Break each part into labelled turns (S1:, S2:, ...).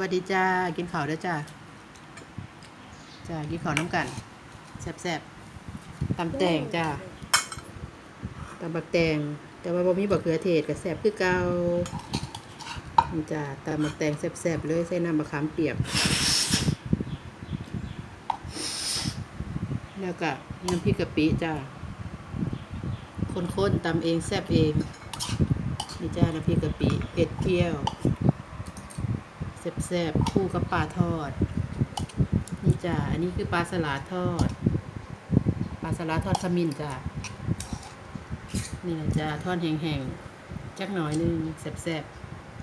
S1: วัสดีจ้า กินข้าวด้อจ้าจ้า กินข้าวน้ำกันแซ่บๆตำแตงจ้าตำบักแตงแต่ว่าบ่มีบักเขือเทศกับแซ่บคือเก่าจ้าตำบักแตงแซ่บๆเลยใส่น้ำมะขามเปียก แล้วก็น้ำพริกกะปิจ้าคนๆตำเองแซ่บเองนี่จ้าน้ำพริกกะปิเผ็ดเปรี้ยว แซ่บๆคู่กับปลาทอด นี่จ้าอันนี้คือปลาสลาดทอด ปลาสลาดทอดขมิ้นจ้านี่นะจ้าทอดแห้งๆจักหน่อยนึงแซ่บ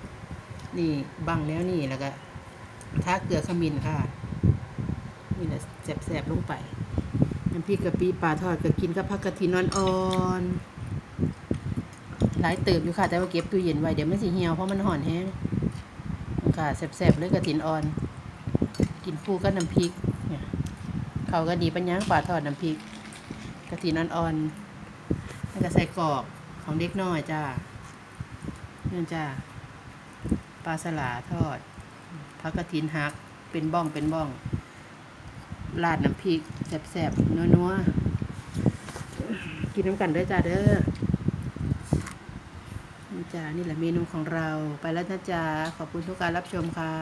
S1: ๆนี่บังแล้วนี่แล้วก็ทาเกลือขมิ้นค่ะ นี่นะแซ่บๆลงไปน้ำพริกกะปิปลาทอดก็กินกับผักกะทินอ่อนๆหลายเติบอยู่ค่ะ แต่ว่าเก็บตู้เย็นไว้เดี๋ยวมันสิเหี่ยวเพราะมันห่อนแห้ง ค่ะแซ่บๆเลยกระถินอ่อน กินคู่กับน้ำพริกเนี่ยเขาก็ดีปัญญังปลาทอดน้ำพริกกระถินอ่อนๆแล้วก็ใส่กรอกของเด็กน้อยจ้าเนี่จ้าปลาสลาทอดผักกระถินหักเป็นบ้องเป็นบ้องราดน้ำพริกแซ่บๆนัวๆกินน้ำกันด้อจ้าเด้อ จ้านี่แหละเมนูของเราไปแล้วนะจ๊ะขอบคุณทุกการรับชมค่ะ